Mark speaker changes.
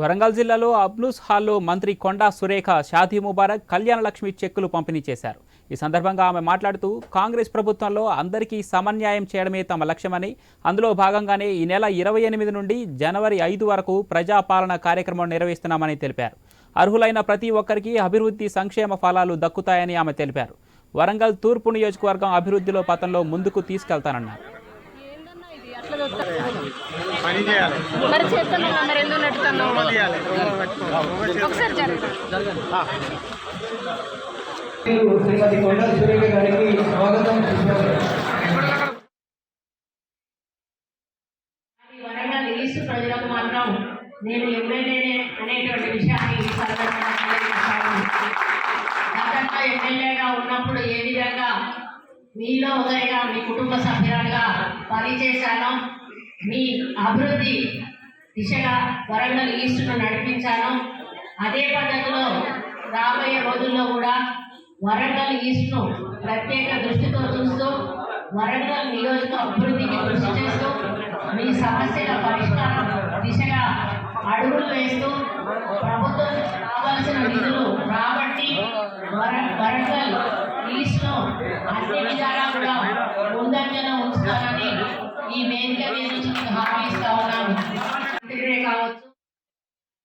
Speaker 1: వరంగల్ జిల్లాలో అబ్లూస్ హాల్లో మంత్రి కొండా సురేఖ షాదీ ముబారక్ కళ్యాణ లక్ష్మి చెక్కులు పంపిణీ చేశారు. ఈ సందర్భంగా ఆమె మాట్లాడుతూ కాంగ్రెస్ ప్రభుత్వంలో అందరికీ సమన్యాయం చేయడమే తమ లక్ష్యమని అందులో భాగంగానే ఈ నెల ఇరవై ఎనిమిది నుండి జనవరి ఐదు వరకు ప్రజాపాలన కార్యక్రమం నిర్వహిస్తున్నామని తెలిపారు. అర్హులైన ప్రతి ఒక్కరికి అభివృద్ధి సంక్షేమ ఫలాలు దక్కుతాయని ఆమె తెలిపారు. వరంగల్ తూర్పు నియోజకవర్గం అభివృద్ధిలో పతంలో ముందుకు తీసుకెళ్తానన్నారు.
Speaker 2: మరి చేస్తున్నావు మరి ఎందుకు నెట్టుతున్నావు
Speaker 3: చేయాలి.
Speaker 2: ఒకసారి జరగదు.
Speaker 4: శ్రీమతి కొండ సురేఖ గారికి స్వాగతం. సుస్వాగతం
Speaker 5: ఈ వరంగల్ ఈస్ట్ ప్రజలకు మాత్రం నేను ఎమ్మెల్యేనే అనేటువంటి విషయాన్ని. గతంలో ఎమ్మెల్యేగా ఉన్నప్పుడు ఏ విధంగా మీలో ఒకరిగా మీ కుటుంబ సభ్యురాలుగా పనిచేశానో మీ అభివృద్ధి దిశగా వరంగల్ ఈస్ట్ను నడిపించాను. అదే పద్ధతిలో రాబోయే రోజుల్లో కూడా వరంగల్ ఈస్ట్ను ప్రత్యేక దృష్టితో చూస్తూ వరంగల్ నియోజక అభివృద్ధికి కృషి చేస్తూ మీ సమస్యల పరిష్కారం దిశగా అడుగులు వేస్తూ ప్రభుత్వం రావాల్సిన నిధులు రాబట్టి వర- వరంగల్